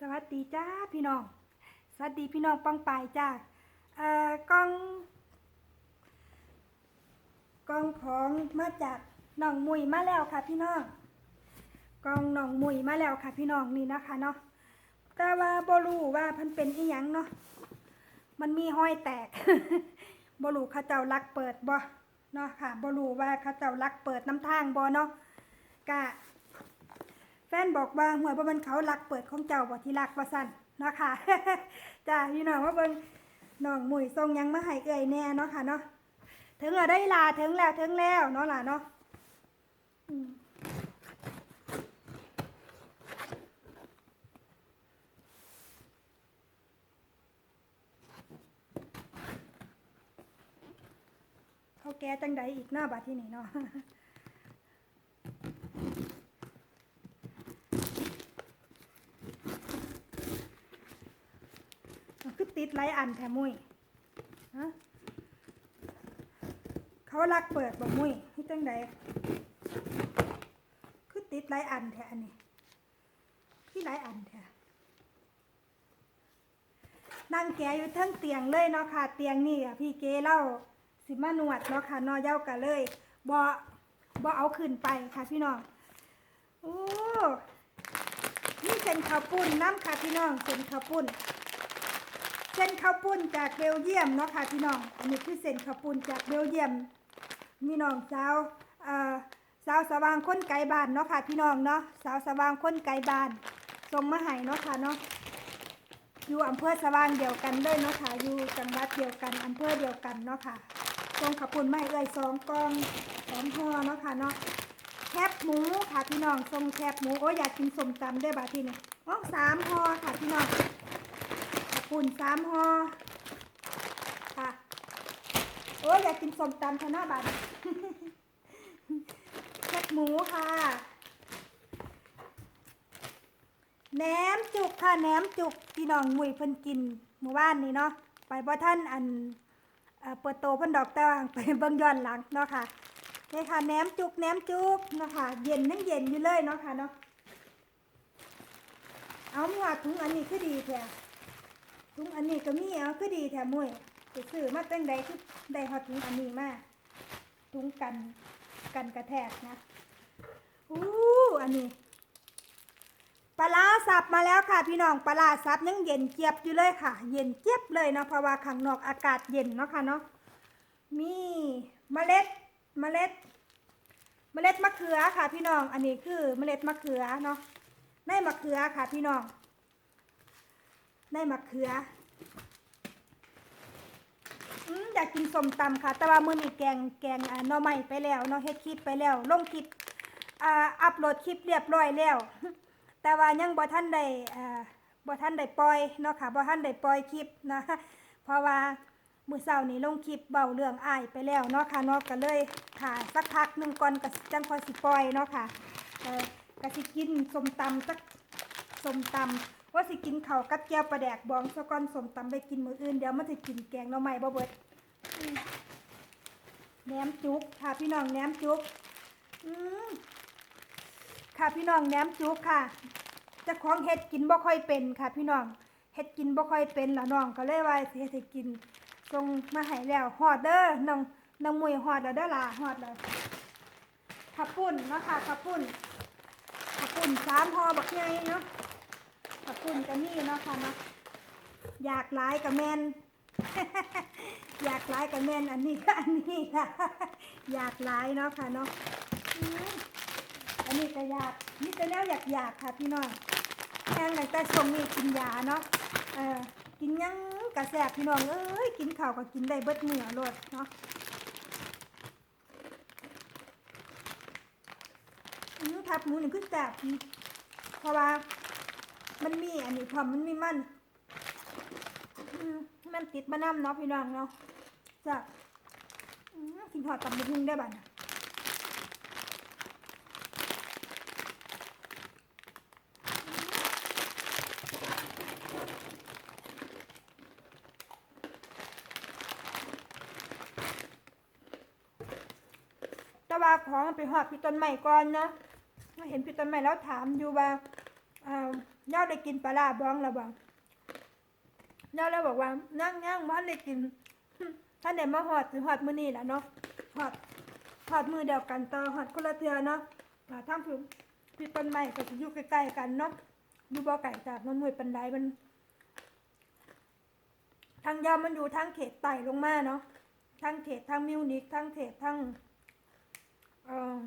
สวัสดีจ้าพี่น้อง สวัสดีพี่น้องปังปายจ้าเอ่อกล้อง กล้องของมาจากหนองมุยมาแล้วค่ะพี่น้อง กล้องหนองมุยมาแล้วค่ะพี่น้องนี่นะคะเนาะ แต่ว่าบรูว่าพิ่นเป็นอีหยังเนาะ มันมีห้อยแตกบรู้าเจ้าลักเปิดบ่ เนาะค่ะบรูว่าเขาเจ้าลักเปิดน้ำทางบ่เนาะกะ ฟนบอกว่าหวยบ่มันเขาลักเปิดของเจ้าบ่ที่ลักว่าซั่นเนาะค่ะจ้าพี่น้องว่าเบิ่งน้องมุยทรงยังมาให้เอ่ยแน่เนาะค่ะเนาะถึงแล้วได้ลาถึงแล้วถึงแล้วเนาะล่ะเนาะเขาแก้จังใดอีกเนาะบัดที่นี่เนาะ มันคือติด ไรอันแถมุ้ยฮะเขาลักเปิดบ่มุ้ยที่จังใดคือติดไรอันแถอันนี้ที่ไรอันแถนั่งแกอยู่ทั้งเตียงเลยเนาะค่ะ เตียงนี่อะพี่เกเล่าสิมานวดเนาะค่ะนอเย้ากันเลยบ่บ่เอาขึ้นไปค่ะพี่น้องโอ้นี่เส้นข้าวปุ้นน้ำค่ะพี่น้องเส้นข้าวปุ้น เส้นข้าวปุ้นจากเบลเยียมเนาะค่ะพี่น้อง อันนี้คือเส้นข้าวปุ้นจากเบลเยียมมีน้องสาวสาวสว่างคนไกลบ้านเนาะค่ะพี่น้องเนาะสาวสว่างคนไกลบ้านส่งมาให้เนาะค่ะเนาะอยู่อำเภอสว่างเดียวกันเลยเนาะค่ะอยู่จังหวัดเดียวกันอำเภอเดียวกันเนาะค่ะส่งข้าวปุ้นมาให้เอ้ยสองกองสองห่อเนาะค่ะเนาะแคบหมูค่ะพี่น้องส่งแคบหมูโอ้อยากกินสมตำได้บ่าที่นี่อ๋อสามห่อค่ะพี่น้อง ขอบคุณสามห่อค่ะ โอ้ยอยากกินสมตำชนะบัตรแคบหมูค่ะแหนมจุกค่ะแหนมจุกพี่น้องมุยเพิ่นกินเมื่อวานนี้เนาะไปบ่ท่านอันเปิดโตเพิ่นดอกแต่ว่าไปเบิ่งย้อนหลังเนาะค่ะนี่ค่ะแหนมจุกแหนมจุกเนาะค่ะเย็นนั่งเย็นอยู่เลยเนาะค่ะเนาะเอามีว่าถุงอันนี้คือดีแท้ ถุงอันนี้ก็มีเอาคือดีแถมมวยไปซื้อมาตั้งใดคือได้ฮอดถุงอันนี้มาถุงกันกันกระแทกนะอู้อันนี้ปลาร้าสับมาแล้วค่ะพี่น้องปลาร้าสับยังเย็นเจี๊ยบอยู่เลยค่ะ เย็นเจี๊ยบเลยเนาะเพราะว่าข้างนอกอากาศเย็นเนาะค่ะเนาะมีเมล็ดเมล็ด เมล็ดมะเขือค่ะพี่น้อง อันนี้คือเมล็ดมะเขือเนาะในมะเขือค่ะพี่น้อง ได้มะเขืออืมอยากกินส้มตำค่ะ แต่ว่ามื้อนี้แกงแกงหน่อไม้ไปแล้วเนาะเฮ็ดคลิปไปแล้ว ลงคลิปอ่าอัปโหลดคลิปเรียบร้อยแล้ว แต่ว่ายังบ่ทันได้อ่าบ่ทันได้ปล่อยเนาะค่ะบ่ทันได้ปล่อยคลิปนะ เพราะว่ามื้อเช้านี้ลงคลิปเบาเรื่องอ้ายไปแล้วเนาะค่ะเนาะก็เลยค่ะสักพักหนึงก่อนก็จังค่อยสิปล่อยเนาะค่ะเออก็สิกินส้มตำสักส้มตำ ว่าสิกินข้าวกับแก้วปลาแดกบองสะก้อนสมตำไปกินมื้ออื่นเดี๋ยวมันจะกินแกงหน่อไม้บ่เบิดแหนมจุกค่ะพี่น้องแหนมจุกอืมค่ะพี่น้องแหนมจุกค่ะจะของเฮ็ดกินบ่ค่อยเป็นค่ะ พี่น้องเฮ็ดกินบ่ค่อยเป็นละน้องก็เลยว่าสิเฮ็ดให้กินส่งมาให้แล้วฮอดเด้อน้องน้องมุยฮอดแล้วเด้อล่ะฮอดแล้วข้าวปุ้นเนาะค่ะข้าวปุ้นข้าวปุ้นสามห่อบักใหญ่เนาะ ขอบคุณกันนี่เนาะค่ะเนาะอยากไลายกับแมนอยากไลายกับแมนอันนี้ก็อันนี้ค่ะอยากไลายเนาะค่ะเนาะอันนี้ก็อยากนี่แต่แล้วอยากอยากค่ะพี่น้องแห้งแต่ช่วงนี้กินยาเนาะเออกินยังกระแสบพี่น้องเอ้ยกินข้าวก็กินได้เบิดเหนือโลดเนาะอืมทับหมูนี่คือแสบเพราะว่า มันมีอันนี้พอมันมีมันอืมันติดมาน้ำเนาะพี่น้องเนาะจะกินหอดตำบักหุ่งได้บ้านะแต่ว่าของไปหอดพี่ต้นใหม่ก่อนนะมาเห็นพี่ต้นใหม่แล้วถามอยู่ว่าอ่า ย่าได้กินปลาร้าบ้องแล้วบ้างย่าแล้วบอกว่านั่งย่างบ้านได้กินท่านเดี๋ยวมาหอดหรือหดมือนี่แหละเนาะหอดหอดมือเดียวกันต่อหอดคนละเทือเนาะอ่าทั้งพี่พี่ต้นไม้ก็จะอยู่ใกล้ๆกันเนาะอยู่บ่ไก่จากมันมวยปันไดมัน ทางยาวมันอยู่ทางเขตไต่ลงมาเนาะทางเขตทางมิวนิกทางเขตทางเอ่อ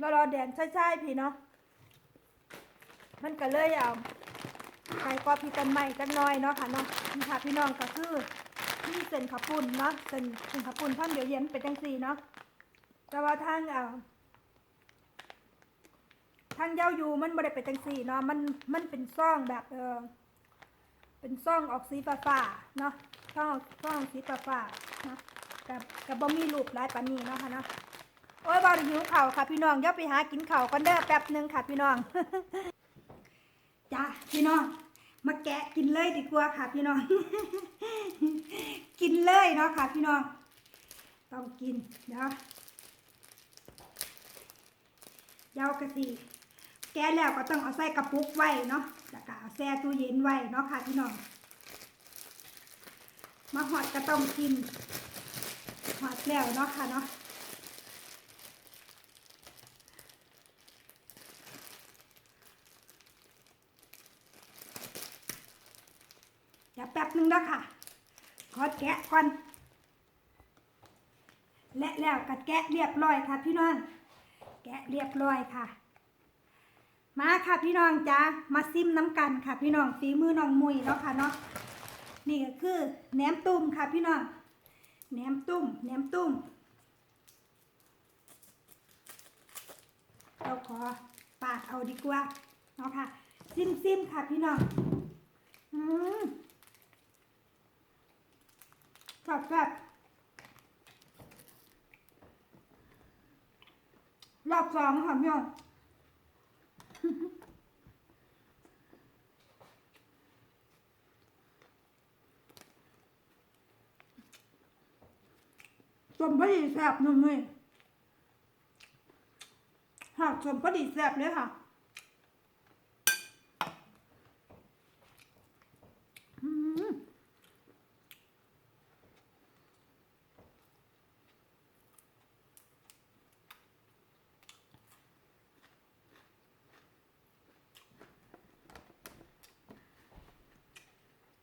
รอรอแดนใช่ๆพี่เนาะ มันก็เลยเอาไปกว่าพี่ต้นไม้จักหน้อยเนาะค่ะเนาะนี่ค่ะพี่น้องก็คือนี่เส้นขับปุ่นเนาะเส้นเส้นขับปุ่นท่านเดี๋ยวเย็นเป็นจังสี่เนาะแต่ว่าทางเอ่อทางเย้าอยู่มันไม่ได้เป็นจังสี่เนาะมันมันเป็นซ่องแบบเออเป็นซ่องออกสีฟ้าๆเนาะซ่องซ่องสีฟ้าๆเนาะกับกับบ่มีรูปหลายปานนี้เนาะค่ะเนาะโอ้ยบอลหิวเข่าค่ะพี่น้องเดี๋ยวไปหากินเข่ากันเด้อแป๊บหนึ่งค่ะพี่น้อง จ้าพี่น้องมาแกะกินเลยดีกว่าค่ะ พี่น้อง กินเลยเนาะค่ะ พี่น้องต้องกินเดี๋ยวเยาวกะทิแกะแล้วก็ต้องเอาใส่กระปุกไว้เนาะแล้วก็เอาแช่ตู้เย็นไว้เนาะค่ะ พี่น้องมาหอดก็ต้องกินหอดแล้วเนาะค่ะเนาะ เดี๋ยว แป๊บนึงนะค่ะขอแกะก่อนและแล้วกัดแกะเรียบร้อยค่ะ พี่น้อง แกะเรียบร้อยค่ะ มาค่ะพี่น้องจ้ามาซิมน้ำกันค่ะ พี่น้องฝีมือน้องมุยเนาะค่ะเนาะนี่ก็คือแหนมตุ้มค่ะ พี่น้องแหนมตุ้มแหนมตุ้มเราขอปาดเอาดีกว่าเนาะค่ะซิมซิมค่ะ พี่น้องอืม แบบแบบรอบสองค่ะพี่น้องสมพอดีแซ่บนุ่มเลยค่ะสมพอดีแซ่บเลยค่ะ อืม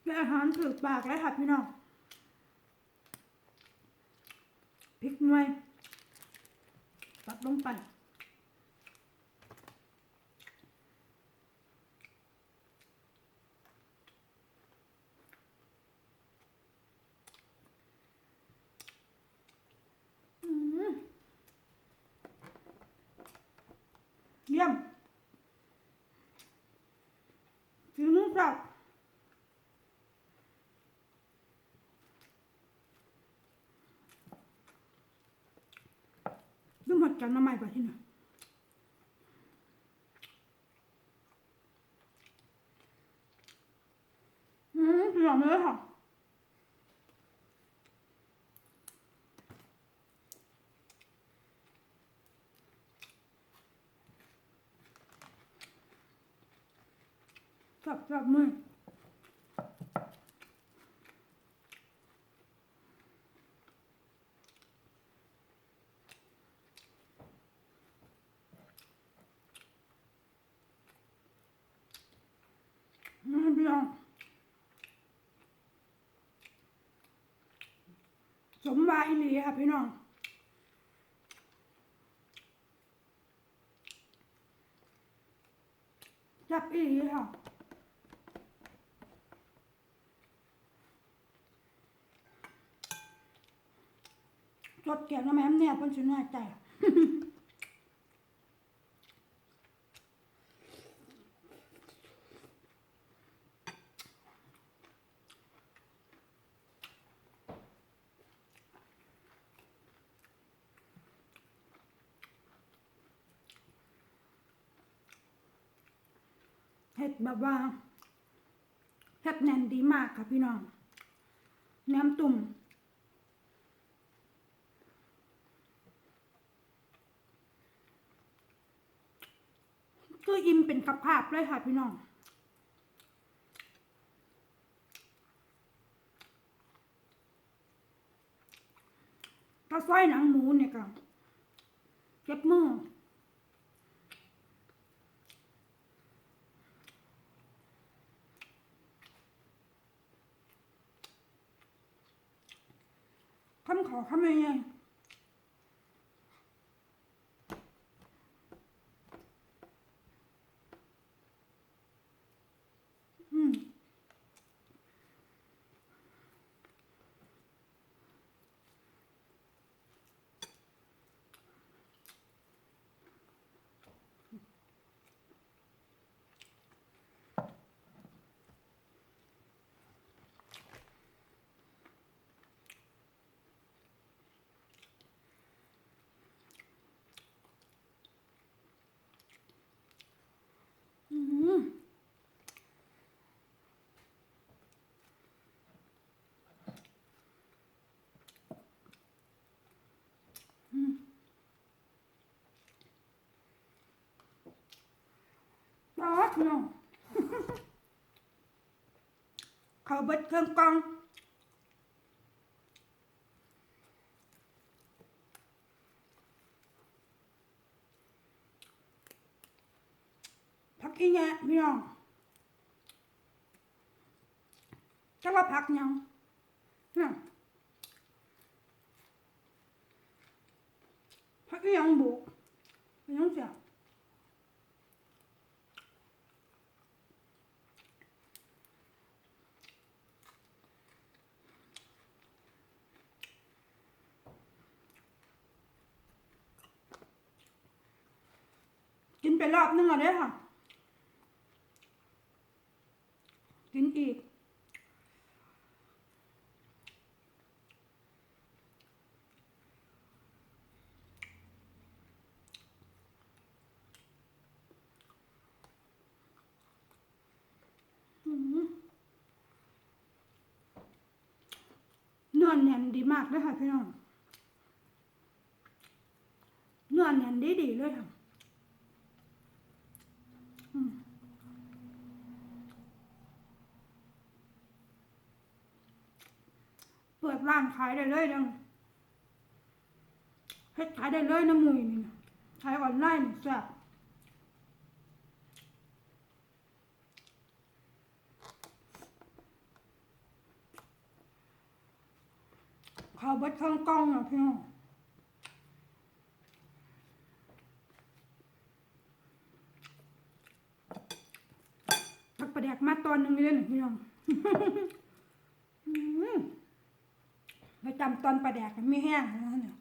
และอาหารถือปากแล้วค่ะพี่น้องพริกหน่วยตัดลงไปอืมเยี่ยมฝีมือเปล่า ต้อง หัดกันมาใหม่ป่ะที่น่ะอืมเปรี้ยวเลยค่ะจับจับมือมพี่น้อง สมวายอีหลีค่ะพี่น้องจับอีหลีค่ะจดเกียรตินะแม่มเนี่ยเพิ่นสิน้อยใจ เห็ดแบบว่าเห็ดแน่นดีมากค่ะพี่น้องแหนมตุ่มก็ออิ่มเป็นกับภาพเลยค่ะพี่น้องถ้าซอยหนังหมูเนี่ยก็เก็บมือ คำขอคำยังไงอืม อืมอืม ป๊าดเนาะเขาเบิดเครื่องกล้อง พักอีแงะพี่น้องจะว่าพักยังเนี่ยพักอีหยังบุกอีหยังเสียกิน ไปรอบนึงอะเด้ค่ะ กินอีกอืมเนื้อแน่นดีมากเลยค่ะพี่น้องเนื้อแน่นดีดีเลยค่ะ เปิดร้านขายได้เลยดังเฮ็ดขายได้เลยน้ำมุยนี่ขายออนไลน์จ้ะข้าวเบิดข้างกล้องอะพี่น้องตักประ แดกมาตอนหนึ่งเลยนะพี่น้องไปจำตอนปลาแดกมันไม่แห้งนะเนี่ย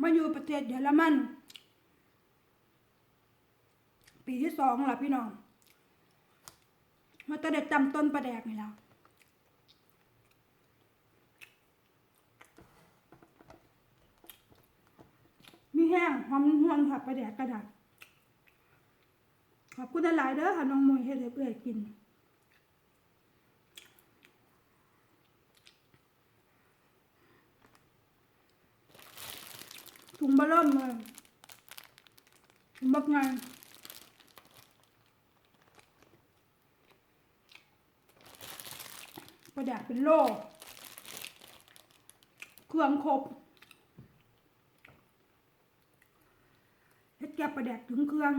มาอยู่ประเทศเยอรมัน ปีที่สองล่ะพี่น้อง มาตอนเด็กจำต้นปลาแดกนี่แล้วมีแห้งหอมหวนค่ะไปแดกกระดาษขอบคุณหลายเด้อค่ะน้องมวยเฮ็ดให้เอื้อยกินถุงบะเริ่มเลยถุงบักไง กระดาษเป็นโล่เครื่องครบเฮ็ดแกบประแดกถึงเครื่อง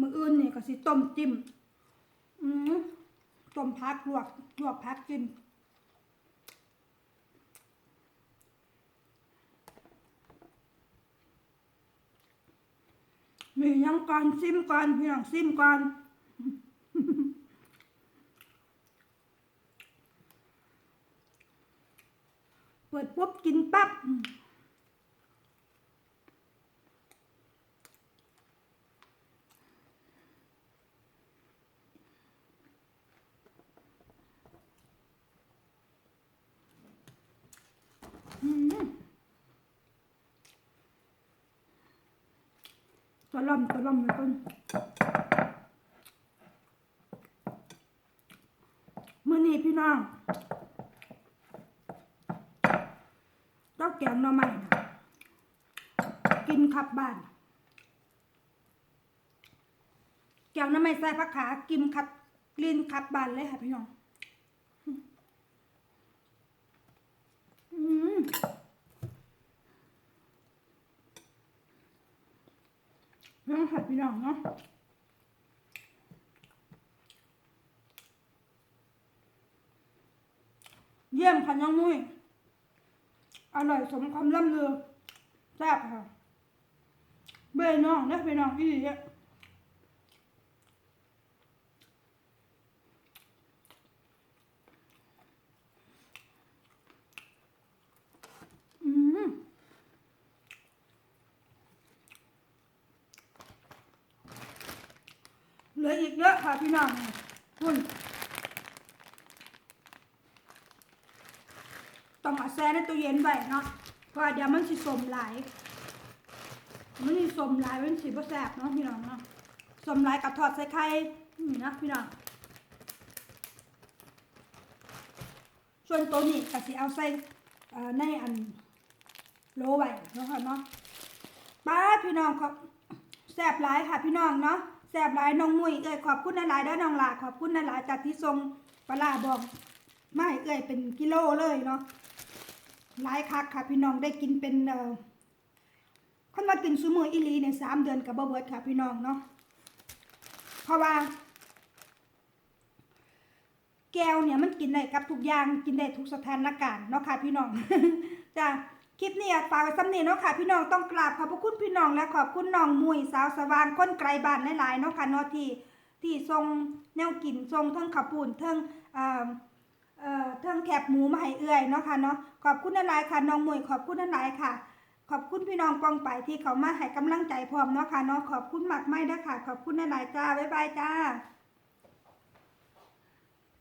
มืออื่นนี่ก็สิต้มจิ้ม อืมต้มพักลวกลวกพักจิ้มมียังก่อนซิมก่อนพี่น้องซิมก่อน เปิดปุ๊บกินปั๊บตัวล่อมตัวล่อมเลยต้นมื้อนี้พี่น้องเจ้า แกงหน่อไม้นะกินขับบ้านแกงหน่อไม้ใส่ผักขากินขัดกลินขับบ้านเลยค่ะพี่น้องอืมน้องค่ะพี่น้องเนาะเยี่ยมค่ะน้องมุ้ย อร่อยสมคำล่ำลือแซ่บค่ะเบยน้องนะเบยน้องอีเยอืมเหลืออีกเยอะค่ะพี่น้องคุณ ต้องเอา แช่ในตู้เย็นไว้เนาะเพราะว่าเดี๋ยวมันสิสมหลาย มันสิสมหลายมันสิบ่แซ่บเนาะพี่น้องเนาะสมหลายกับทอดใส่ไข่นี่นะพี่น้องส่วนตัวนี้ก็สิเอาใส่ในอันโลไว้เนาะค่ะเนาะป้าพี่น้องครับแซ่บหลายค่ะพี่น้องเนาะแซ่บหลายน้องมุ้ยเอ้ยขอบคุณหลายๆเด้อน้องหลาขอบคุณหลายๆจากที่ส่งปลาบอกมาให้เอ้ยเป็นกิโลเลยเนาะ หลายคักค่ะพี่น้องได้กินเป็นเอ่อคนมากินซูมืออีลีเนี่ยสามเดือนกับบ่เบิดค่ะพี่น้องเนาะเพราะว่า แก้วเนี่ยมันกินได้กับทุกอย่างกินได้ทุกสถานการณ์เนาะค่ะพี่น้องจ้ะคลิปนี้ฝากไว้สำเนียเนาะค่ะพี่น้องต้องกราบขอบพระคุณพี่น้องและขอบคุณน้องมุยสาวสว่างคนไกลบ้านหลายๆเนาะค่ะเนาะที่ที่ทรงแนวกินทรงทั้งขับปูนทั้งอ่า เอ่องแคบหมูมาให้เอื่อยเนาะค่ะเนาะขอบคุณหลายๆค่ะน้องมวยขอบคุณหลายๆค่ะ ขอบคุณพี่น้องปองไปที่เขามาให้กำลังใจพร้อมเนาะค่ะเนาะขอบคุณมากไม่เด้อค่ะ ขอบคุณหลายๆจ้าบ๊ายบายจ้า